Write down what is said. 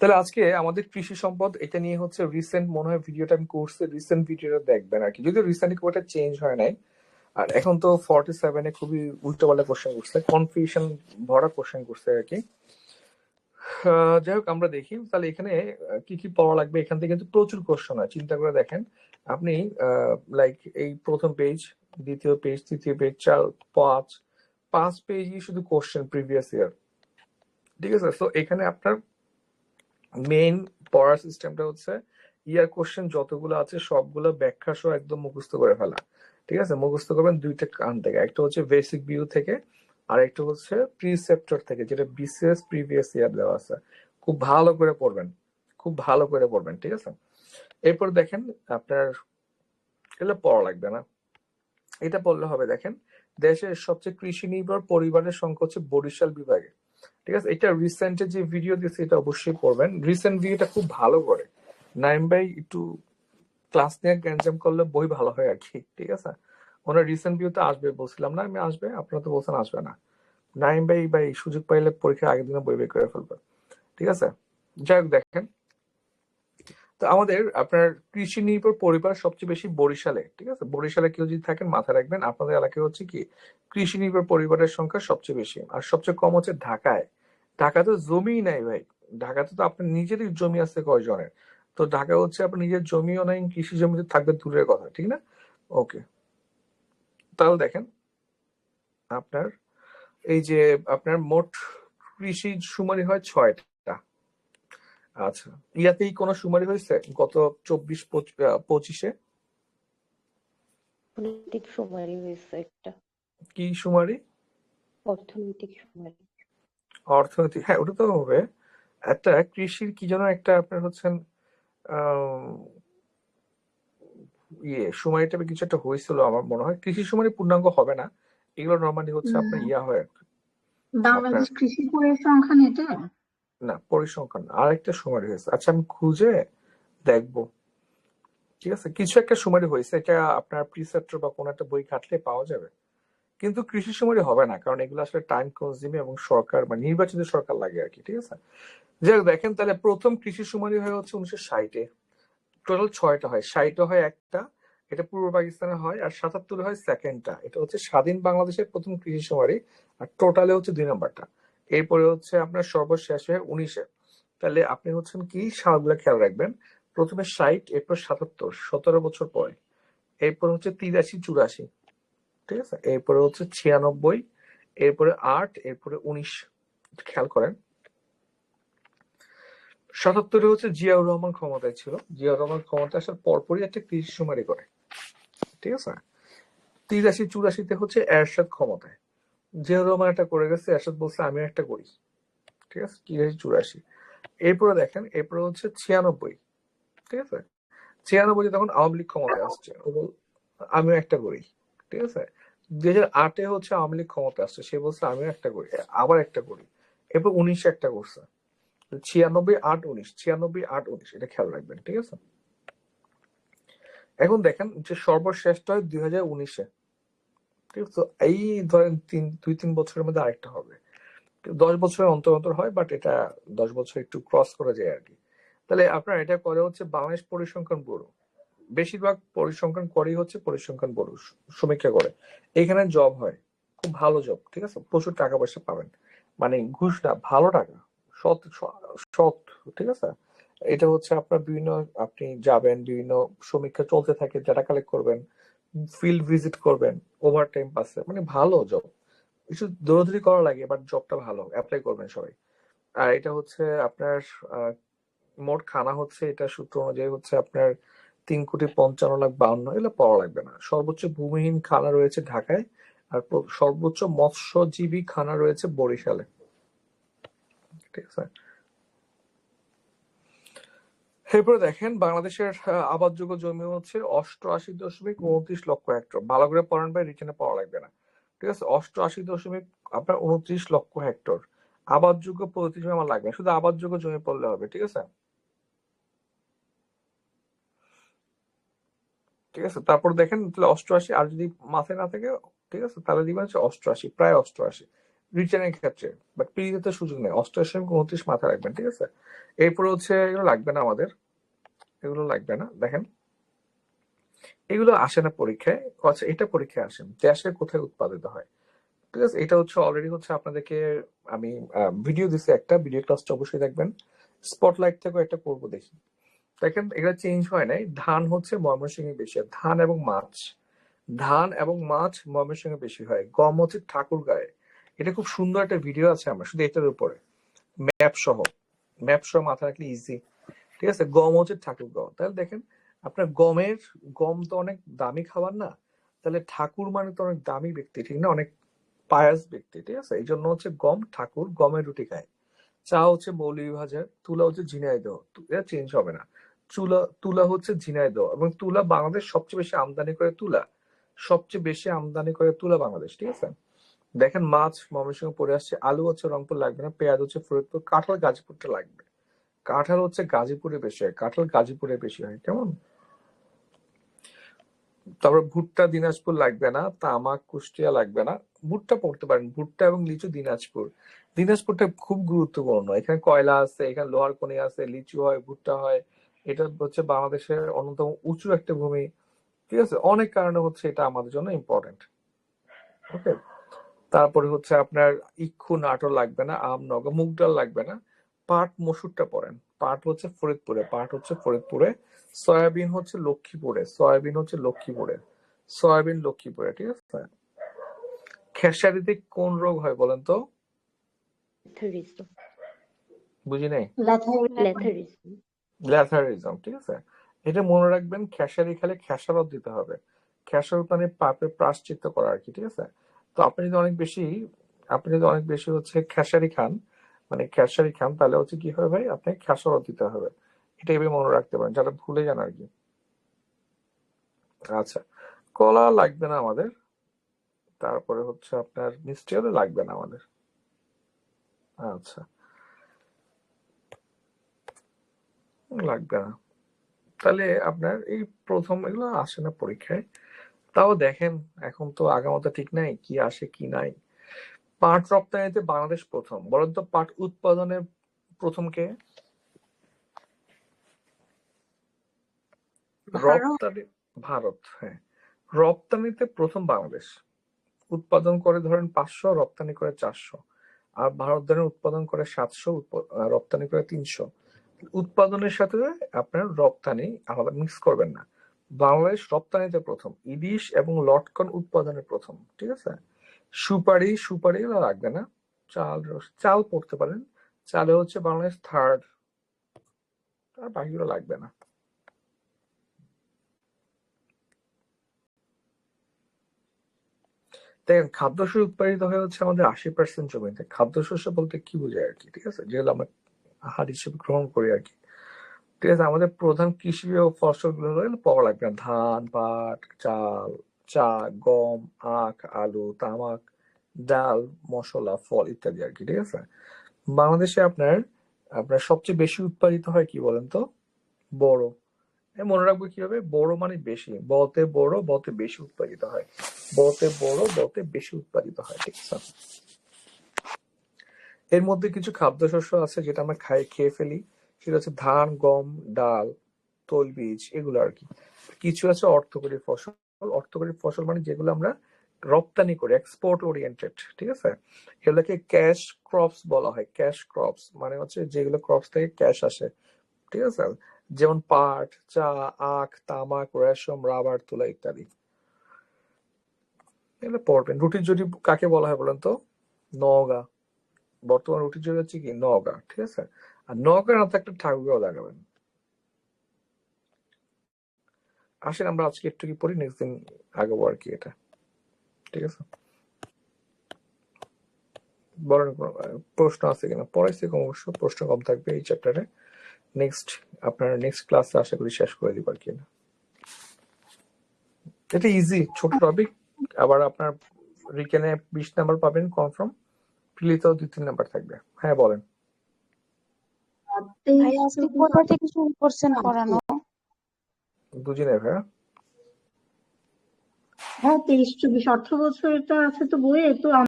তাহলে আজকে আমাদের কৃষি সম্পদ এটা নিয়ে হচ্ছে রিসেন্ট মনে হয় ভিডিওটা আমি করছি রিসেন্ট ভিডিওটা দেখবেন আর কি। যদিও রিসেন্টলি খুব একটা চেঞ্জ হয় নাই, আর এখন তো ফর্টি সেভেনে খুবই উল্টোপাল্টা কোশ্চেন করছে কনফিউশন ভরা কোশ্চেন করছে আর কি। যাই হোক, আমরা দেখি। তাহলে এখানে কি কি পড়া লাগবে? এখান থেকে কিন্তু প্রচুর কোশ্চেন হয়, চিন্তা করে দেখেন। আপনি লাইক এই প্রথম পেজ দ্বিতীয় পেজ তৃতীয় পেজ চার, পাঁচ পাঁচ পেজই শুধু কোশ্চেন প্রিভিয়াস ইয়ার ঠিক আছে? তো এখানে আপনার মেইন পড়ার সিস্টেমটা হচ্ছে ইয়ার কোশ্চেন যতগুলো আছে সবগুলো ব্যাখ্যা সহ একদম মুখস্থ করে ফেলা। ঠিক আছে? মুখস্থ করবেন দুইটা কান থেকে। একটা হচ্ছে বেসিক ভিউ থেকে, আর একটা হচ্ছে প্রিসেপ্টর থেকে, যেটা বিসিএস প্রিভিয়াস ইয়ার দেওয়া আছে। খুব ভালো করে পড়বেন। খুব ভালো করে পড়বেন, ঠিক আছে? এরপর দেখেন আপনার এগুলো পড়া লাগবে না। এটা পড়লে হবে, দেখেন, দেশের সবচেয়ে কৃষি নির্ভর পরিবারের সংখ্যা হচ্ছে বরিশাল বিভাগে। ঠিক আছে? এটা রিসেন্ট যে ভিডিও দিয়েছে, এটা অবশ্যই পড়বেন। রিসেন্ট ভিডিওটা খুব ভালো করে। নাইম ভাই একটু ক্লাস নিয়ে গ্যাঞ্জাম করলে বই ভালো হয় আর কি, ঠিক আছে? ওনার রিসেন্ট ভিউতে আসবে, বলছিলাম না আমি আসবে? আপনারা তো বলছেন আসবে না। নাইম ভাই ভাই সুযোগ পাইলে পরীক্ষার আগের দিনে বই বের করে ফেলবে ঠিক আছে? যাই হোক, দেখেন। তো আমাদের আপনার কৃষি নির্ভর পরিবার সবচেয়ে বেশি বরিশালে, ঠিক আছে? বরিশালে কেউ যদি থাকেন, মাথায় রাখবেন, আপনাদের এলাকায় হচ্ছে কি, কৃষি নির্ভর পরিবারের সংখ্যা সবচেয়ে বেশি। আর সবচেয়ে কম হচ্ছে ঢাকায়। ঢাকাতে জমি নাই ভাই। ঢাকাতে তো আপনার নিজেরই জমি আছে কয়জনের। তো ঢাকা হচ্ছে আপনার নিজের জমিও নাই, কৃষি জমিতে থাকবে দূরের কথা, ঠিক না? ওকে। তাহলে দেখেন, আপনার এই যে, আপনার মোট কৃষি সুমারি হয় ছয়টা। আচ্ছা। ইয়াতেই কোনো সুমারি হয়েছে? গত চব্বিশ পঁচিশে? অর্থনৈতিক সুমারি হয়েছে একটা। কি সুমারি অর্থনৈতিক সুমারি অর্থনৈতিক হ্যাঁ ওটা তো হবে। একটা কৃষির কি যেন একটা আপনার হচ্ছেন আহ, ইয়ে সুমারি টাইপের কিছু একটা হয়েছিল আমার মনে হয়। কৃষি সুমারি পূর্ণাঙ্গ হবে না। এগুলো নর্মালি হচ্ছে আপনার ইয়া হয় বাংলাদেশ কৃষি পরিসংখ্যান এটা না পরিসংখ্যান আর একটা সুমারি হয়েছে। আচ্ছা আমি খুঁজে দেখব। ঠিক আছে? কিছু একটা সুমারি হয়েছে। এটা আপনার প্রিসেপ্টর বা কোনো একটা বই ঘাটলে পাওয়া যাবে। কিন্তু কৃষি সুমারি হবে না কারণ এগুলো আসলে টাইম কনজিউমিং এবং সরকার বা নির্বাচিত সরকার লাগে আর কি ঠিক আছে? হোক, দেখেন তাহলে প্রথম কৃষি সুমারি হয়ে হচ্ছে উনিশশো ষাটে টোটাল ছয়টা হয়। ষাটে হয় একটা এটা পূর্ব পাকিস্তানে হয় আর সাতাত্তরে হয় সেকেন্ডটা এটা হচ্ছে স্বাধীন বাংলাদেশের প্রথম কৃষি সুমারি আর টোটালে হচ্ছে দুই নাম্বারটা। এরপরে হচ্ছে আপনার সর্বশেষ উনিশে। তাহলে আপনি হচ্ছেন কি? সালগুলো খেয়াল রাখবেন। প্রথমে ষাট, এরপর সাতাত্তর, সতেরো বছর পরে। এরপর হচ্ছে তিরাশি, চুরাশি। ঠিক আছে? এরপরে হচ্ছে ছিয়ানব্বই, এরপরে আট, এরপরে উনিশ। খেয়াল করেন। সাতাত্তরে হচ্ছে জিয়াউর রহমান ক্ষমতায় ছিল। জিয়াউর রহমান ক্ষমতায় আসার পরপরই একটা কৃষি সুমারি করে। ঠিক আছে? তিরাশি, চুরাশিতে হচ্ছে এরশাদ ক্ষমতায়। জিয়াউর রহমান একটা করে গেছে, এরশাদ বলছে আমি একটা করি। ঠিক আছে? তিরাশি চুরাশি। এরপরে দেখেন, এরপরে হচ্ছে ছিয়ানব্বই। ঠিক আছে? ছিয়ানব্বই তখন আওয়ামী লীগ ক্ষমতায় আসছে আমিও একটা করি। ঠিক আছে? দুই হাজার আটে হচ্ছে আওয়ামী লীগ ক্ষমতা আসছে, সে বলছে আমিও একটা করি আবার একটা করি। এরপর উনিশে একটা করছে। ছিয়ানব্বই আট উনিশ, ছিয়ানব্বই আট উনিশ, এটা খেয়াল রাখবেন, ঠিক আছে? এখন দেখেন যে সর্বশ্রেষ্ঠ হয় দুই হাজার উনিশে। ঠিক তো এই ধরেন তিন, দুই, তিন বছরের মধ্যে আরেকটা হবে। দশ বছরের অন্তর অন্তর হয় বাট এটা দশ বছর একটু ক্রস করা যায় আর কি তাহলে আপনার এটা করে হচ্ছে বাংলাদেশ পরিসংখ্যান ব্যুরো। বেশিরভাগ পরিসংখ্যান করেই হচ্ছে পরিসংখ্যান ব্যুরো, সমীক্ষা করে। এখানে জব হয়, খুব ভালো জব ঠিক আছে? প্রচুর টাকা পয়সা পাবেন। মানে ঘুষ না, ভালো টাকা, সৎ সৎ, ঠিক আছে? এটা হচ্ছে আপনার বিভিন্ন, আপনি যাবেন, বিভিন্ন সমীক্ষা চলতে থাকে ডাটা কালেক্ট করবেন। ফিল্ড ভিজিট করবেন ওভার টাইম পাসে মানে ভালো জব কিছু দৌড়াদৌড়ি করা লাগে বাট জবটা ভালো অ্যাপ্লাই করবেন সবাই। আর এটা হচ্ছে আপনার মোট খানা হচ্ছে এটা সূত্র অনুযায়ী হচ্ছে আপনার তিন কোটি পঞ্চান্ন লাখ বাউন্ন, এগুলো পাওয়া লাগবে না। সর্বোচ্চ ভূমিহীন খানা রয়েছে ঢাকায়, আর সর্বোচ্চ মৎস্যজীবী খানা রয়েছে বরিশালে। ঠিক আছে? এরপরে দেখেন, বাংলাদেশের আবাদযোগ্য জমি হচ্ছে অষ্টআশি দশমিক উনত্রিশ লক্ষ হেক্টর। ভালো করে পড়ান ভাই, রিটেনে পাওয়া লাগবে না। ঠিক আছে? অষ্টআশি দশমিক আপনার উনত্রিশ লক্ষ হেক্টর। আবাদযোগ্য পদ্ধতি জমি আমার লাগবে শুধু আবাদযোগ্য জমি পড়লে হবে, ঠিক আছে? ঠিক আছে? তারপর দেখেন, তাহলে অষ্টআশি, আর যদি মাথায় না থাকে, ঠিক আছে? তাহলে দিবেন হচ্ছে অষ্টআশি, প্রায় অষ্টআশি। রিটার্নের ক্ষেত্রে বাট পিরিতে সুযোগ নেই। অষ্টআশি এবং উনত্রিশ মাথায় রাখবেন, ঠিক আছে? এরপরে হচ্ছে এগুলো লাগবে না আমাদের। এগুলো লাগবে না, দেখেন। এগুলো আসে না পরীক্ষায়। আচ্ছা এটা পরীক্ষায় আসে দেশে কোথায় উৎপাদিত হয়? ঠিক আছে? এটা হচ্ছে অলরেডি হচ্ছে আপনাদেরকে আমি ভিডিও দিছি একটা। ভিডিও ক্লাসটা অবশ্যই দেখবেন। স্পটলাইট থেকেও একটা করব দেখি। দেখেন, এগুলো চেঞ্জ হয় নাই। ধান হচ্ছে ময়মনসিংহে বেশি। ধান এবং মাছ। ধান এবং মাছ ময়মনসিংহে বেশি হয়। গম হচ্ছে ঠাকুর গায়ে এটা খুব সুন্দর একটা ভিডিও আছে আমার, শুধু এটার উপরে। ম্যাপ সহ। ম্যাপ সহ মাথা রাখলে ইজি ঠিক আছে? গম হচ্ছে ঠাকুর গম। তাহলে দেখেন, আপনার গমের গম তো অনেক দামি খাবার না? তাহলে ঠাকুর মানে তো অনেক দামি ব্যক্তি, ঠিক না? অনেক পায়াস ব্যক্তি, ঠিক আছে? এই জন্য হচ্ছে গম ঠাকুর গমের রুটি খায়। চা হচ্ছে মৌলভীবাজার তুলা হচ্ছে ঝিনাইদহ এটা চেঞ্জ হবে না। চুলা, তুলা হচ্ছে ঝিনাইদহ এবং তুলা বাংলাদেশ সবচেয়ে বেশি আমদানি করে তুলা। সবচেয়ে বেশি আমদানি করে তুলা বাংলাদেশ, ঠিক আছে? দেখেন মাছ ময়মনসিংহ পড়ে আসছে, আলু হচ্ছে রংপুর লাগবে না, পেঁয়াজ হচ্ছে ফরিদপুর, কাঁঠাল গাজীপুরটা লাগবে। কাঁঠাল হচ্ছে গাজীপুরে বেশি হয়, কাঁঠাল গাজীপুরে বেশি হয়, কেমন? তারপর ভুট্টা দিনাজপুর লাগবে না, তামাক, কুষ্টিয়া লাগবে না, ভুট্টা পড়তে পারেন, ভুট্টা এবং লিচু দিনাজপুর। দিনাজপুরটা খুব গুরুত্বপূর্ণ, এখানে কয়লা আছে, এখানে লোহার খনি আছে, লিচু হয়, ভুট্টা হয়, এটা হচ্ছে বাংলাদেশের অন্যতম উঁচু একটা ভূমি, ঠিক আছে? অনেক কারণে হচ্ছে এটা আমাদের জন্য ইম্পর্টেন্ট ওকে তারপরে হচ্ছে আপনার ইক্ষু নাটোর লাগবে না আমনগর মুগ ডাল লাগবে না। পাট মসুরটা পড়েন। পাট হচ্ছে ফরিদপুরে পাট হচ্ছে ফরিদপুরে। সয়াবিন হচ্ছে লক্ষ্মীপুরে সয়াবিন হচ্ছে লক্ষ্মীপুরে। সয়াবিন লক্ষ্মীপুরে ঠিক আছে? খেসারিতে কোন রোগ হয় বলেন তো? বুঝি নাই? ল্যাথারিজম ঠিক আছে? এটা মনে রাখবেন খেসারি খেলে খেসারত দিতে হবে। খেসারত মানে পাপের প্রাশ্চিত্য করা আর কি ঠিক আছে? তো আপনি যদি অনেক বেশি, আপনি যদি অনেক বেশি হচ্ছে খেসারি খান মানে খেসারি খান, তাহলে হচ্ছে কি হবে ভাই? আপনি খেসারত দিতে হবে। এটা এভাবে মনে রাখতে পারেন, যারা ভুলে যান আর কি। আচ্ছা কলা লাগবে না আমাদের। তারপরে হচ্ছে আপনার মিষ্টিও লাগবে না আমাদের। আচ্ছা। লাগবে না। তাহলে আপনার এই প্রথম এগুলো আসে না পরীক্ষায়। তাও দেখেন এখন তো আগামতা ঠিক নাই কি আসে কি নাই। পাট রপ্তানিতে বাংলাদেশ প্রথম। বলেন তো পাট উৎপাদনে প্রথম কে। রপ্তানি ভারত হ্যাঁ। রপ্তানিতে প্রথম বাংলাদেশ। উৎপাদন করে ধরেন পাঁচশো রপ্তানি করে চারশো। আর ভারত ধরেন উৎপাদন করে সাতশো রপ্তানি করে তিনশো। উৎপাদনের সাথে আপনার রপ্তানি আলাদা মিক্স করবেন না। বাংলাদেশ রপ্তানিতে প্রথম, ইলিশ এবং লটকন উৎপাদনে প্রথম, ঠিক আছে? সুপারি সুপারি লাগবে না। চাল রস- চাল পড়তে পারেন। চালে হচ্ছে বাংলাদেশ থার্ড আর বাকিগুলো লাগবে না। দেখেন, খাদ্যশস্য উৎপাদিত হয় হচ্ছে আমাদের আশি পার্সেন্ট জমিতে। খাদ্যশস্য বলতে কি বোঝায় আর কি, ঠিক আছে? যেগুলো আমরা আহার হিসেবে গ্রহণ করি আর কি। ঠিক আছে, আমাদের প্রধান কৃষি ও ফসলগুলো হলো পাওয়া লাগবে ধান, পাট, চাল, চা, গম, আখ, আলু, তামাক, ডাল, মশলা, ফল ইত্যাদি আর কি, ঠিক আছে? বাংলাদেশে আপনার আপনার সবচেয়ে বেশি উৎপাদিত হয় কি বলেন তো? বড়। মনে রাখব কি হবে বড় মানে বেশি। বতে বড় বতে বেশি উৎপাদিত হয়। বতে বড় বতে বেশি উৎপাদিত হয়, ঠিক আছে? এর মধ্যে কিছু খাদ্যশস্য আছে যেটা আমরা খাই, খেয়ে ফেলি। সেটা হচ্ছে ধান, গম, ডাল তৈলবীজ এগুলো আর কি। কিছু আছে অর্থকরী ফসল। অর্থকরী ফসল মানে যেগুলো আমরা রপ্তানি করি এক্সপোর্ট ওরিয়েন্টেড ঠিক আছে? এগুলোকে ক্যাশ ক্রপস বলা হয় ক্যাশ ক্রপস মানে হচ্ছে যেগুলো ক্রপস থেকে ক্যাশ আসে, ঠিক আছে? যেমন পাট, চা, আখ, তামাক, রেশম, রাবার, তুলা ইত্যাদি। এগুলো পড়বেন। রুটির জুটি কাকে বলা হয় বলেন তো? নওগাঁ। বর্তমান রুটির জুটি হচ্ছে কি? নওগাঁ, ঠিক আছে? আর নওগাঁর হাতে একটা ঠাকুরগাঁও লাগাবেন আসেন, আমরা আজকে একটু কি পড়ি? নেক্সট দিন আগাবো আর কি এটা। ঠিক আছে? বলেন প্রশ্ন আছে কিনা? পড়াইছি কম অবশ্য, প্রশ্ন কম থাকবে এই চ্যাপ্টারে নেক্সট আপনার নেক্সট ক্লাসে আশা করি শেষ করে দিব আর কি এটা। ইজি ছোট টপিক আবার আপনার রিকেনে বিশ নাম্বার পাবেন কনফার্ম প্রিলিতেও দুই, তিন নাম্বার থাকবে। হ্যাঁ বলেন। তেইশ আজকে কোথা থেকে শুরু করছেন পড়ানো? বুঝি না ভাইয়া হ্যাঁ তেইশ চব্বিশ অর্থ বছরটা আছে তো বইয়ে তো